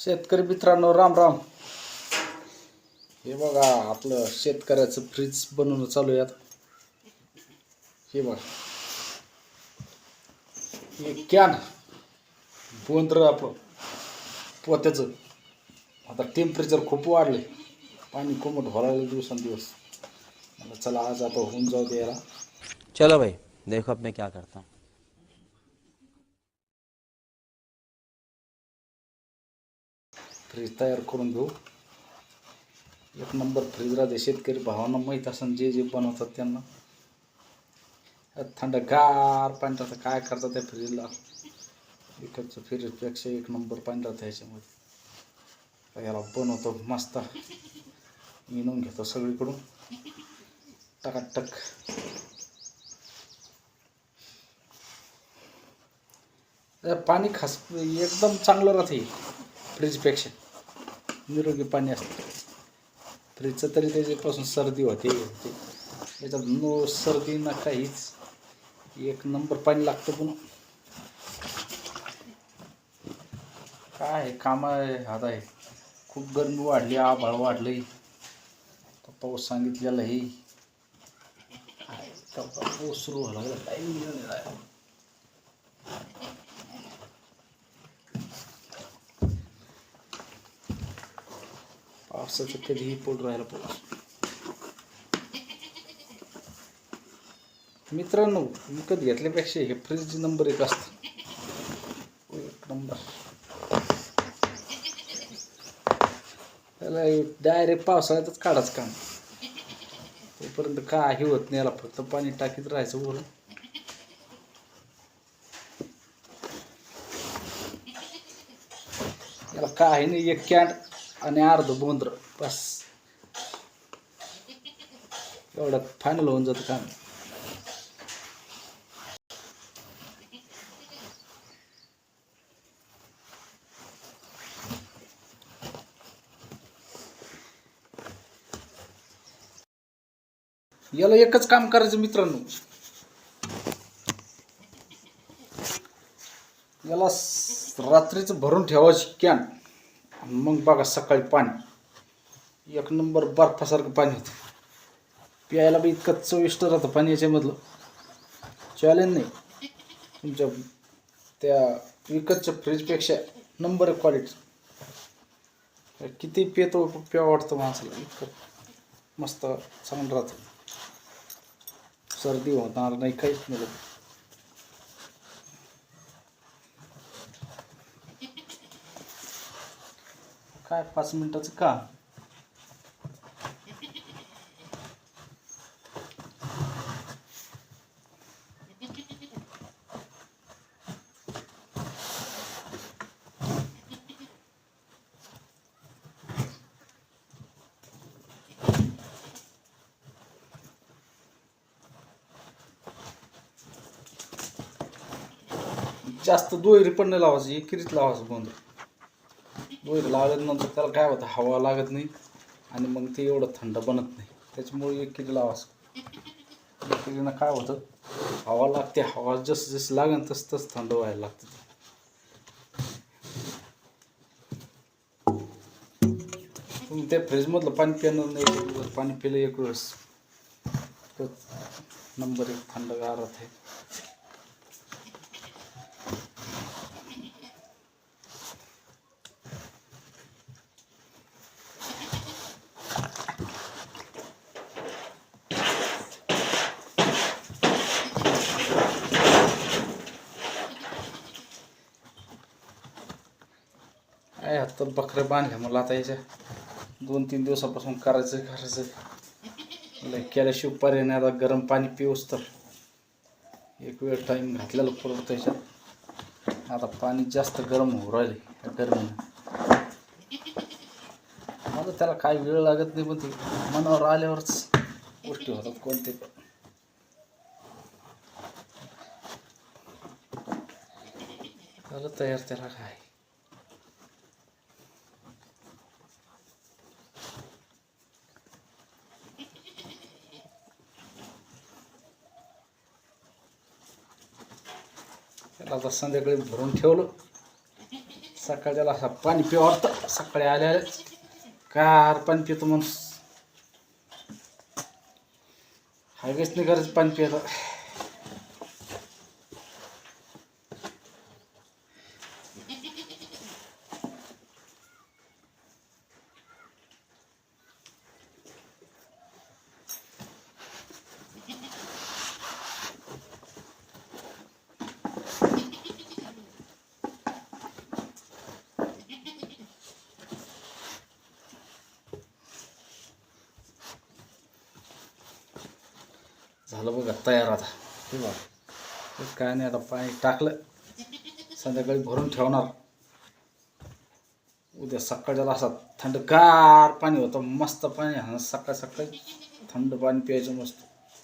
शेतकरी मित्रांनो राम राम. हे बघा आपलं शेतकऱ्याचं फ्रीज बनवणं चालू आहे हे बघा. हे कॅन बोंद्र आपलं. पोत्याचं. आता टेम्परेचर खूप वाढले पाणी कोमट भरायला दिवसांदिवस. चला आज आता होऊन जाऊ दे याला चलो भाई देखो अब मैं क्या करता हूँ. फ्रीज तयार करून घेऊ. एक नंबर फ्रीज राहते शेतकरी भावांना माहीत असेल जे जे बनवतात त्यांना. थंडगार पाणी राहतं. काय करतात त्या फ्रीजला? विकतचं फ्रीजपेक्षा एक नंबर पाणी राहतं ह्याच्यामध्ये. याला बनवतो मस्त. इनून घेतो सगळीकडून. टकाटक. पाणी खास एकदम चांगलं राहते फ्रीजपेक्षा. निरोगी पाणी असतं. फ्रीजचं तरी त्याच्यापासून सर्दी होते याच्यात नो सर्दी ना काहीच. एक नंबर पाणी लागतं पुन्हा. काय आहे काम आहे आहे खूप गरमी वाढली आभाळ वाढलंय. तर पाऊस सांगितलेला आहे. पाऊस सुरू व्हायला लागला. टाईम मिळालेला आहे पावसाचं कधीही पोट राहायला पाऊस मित्रांनो विकत घेतल्यापेक्षा हे फ्रीज नंबर एक असतं. एक नंबर त्याला डायरेक्ट पावसाळ्यातच काढाच काम. तोपर्यंत काही होत नाही याला फक्त पाणी टाकीत राहायचं बोलून याला काही नाही एक कॅन्ड आणि अर्ध बोंद्र. बस. एवढं फायनल होऊन जातं काम. याला एकच काम करायचं मित्रांनो. याला रात्रीचं भरून ठेवायची कॅन मग बघा सकाळी पाणी. एक नंबर बर्फासारखं पाणी होतं. प्यायला बी इतकं चविष्ट राहतं पाणी याच्यामधलं. चॅलेंज नाही. तुमच्या त्या विकतच्या फ्रीजपेक्षा नंबर एक क्वालिटी किती पितो प्या वाटतं माणसाला? इतकं मस्त चांगलं राहतं. सर्दी होणार नाही काहीच नाही. काय पाच मिनिटाचं का? जास्त दोयरी पण नाही लावायची एकरीत लावायचं गोंधळ. दोयरी लावल्यानंतर त्याला काय होतं? हवा लागत नाही आणि मग ते एवढं थंड बनत नाही. त्याच्यामुळे एक एकेरी लावायचं एकेरीनं काय होतं? हवा लागते. हवा जसं जसं लागेल तसं तसं थंड व्हायला लागतं. तुम्ही त्या फ्रीजमधलं पाणी पिणार नाही पाणी पिलं एक वेळेस. नंबर एक थंडगार राहते तर बकऱ्या बांधल्या मला आता याच्या दोन तीन दिवसापासून करायचं करायचं लय केल्याशिवाय पर्याय नाही आता गरम पाणी पिऊस तर. एक वेळ टाईम घातलेला परत त्याच्यात. आता पाणी जास्त गरम होऊ राहिले त्या गरमीनं. आता त्याला काय वेळ लागत नाही पण ते मनावर आल्यावरच गोष्टी होतात कोणते पण झालं तयार त्याला काय? त्याला आता संध्याकाळी भरून ठेवलं. सकाळच्याला असं पाणी पिवा वाटतं सकाळी आल्या कार पाणी पितो म्हणून हायगेच नाही गरज पाणी पियाचं झालं बघा तयार आता. हे बघा. काय नाही आता पाणी टाकलं. संध्याकाळी भरून ठेवणार. उद्या सकाळच्याला असा थंडगार पाणी होतं मस्त पाणी. हा सकाळ सकाळी थंड पाणी प्यायचं मस्त.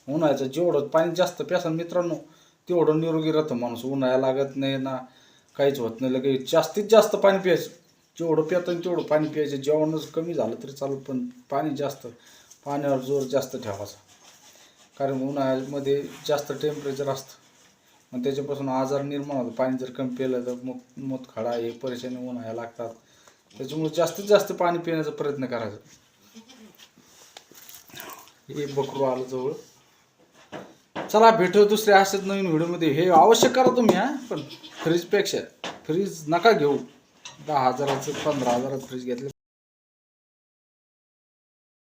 उन्हाळ्याचं जेवढं पाणी जास्त प्यासन मित्रांनो तेवढं निरोगी राहतं माणूस. उन्हाळ्या लागत नाही ना काहीच होत नाही. लगेच जास्तीत जास्त पाणी प्यायचं. जेवढं पितं तेवढं पाणी प्यायचं. जेवणच कमी झालं तरी चालू पण पाणी जास्त. पाण्यावर जोर जास्त ठेवायचा. कारण उन्हाळ्यामध्ये जास्त टेम्परेचर असतं. मग त्याच्यापासून आजार निर्माण होतो पाणी जर कमी पिलं तर मग मोतखडा हे परेशानी उन्हाळ्या लागतात. त्याच्यामुळे जास्तीत जास्त पाणी पिण्याचा प्रयत्न करायचा. हे बकरू आलं जवळ. चला भेटू दुसऱ्या असेच नवीन व्हिडिओमध्ये. हे आवश्यक करा तुम्ही हा. पण फ्रीजपेक्षा फ्रीज नका घेऊ. दहा हजाराचं पंधरा हजारात फ्रीज घेतलं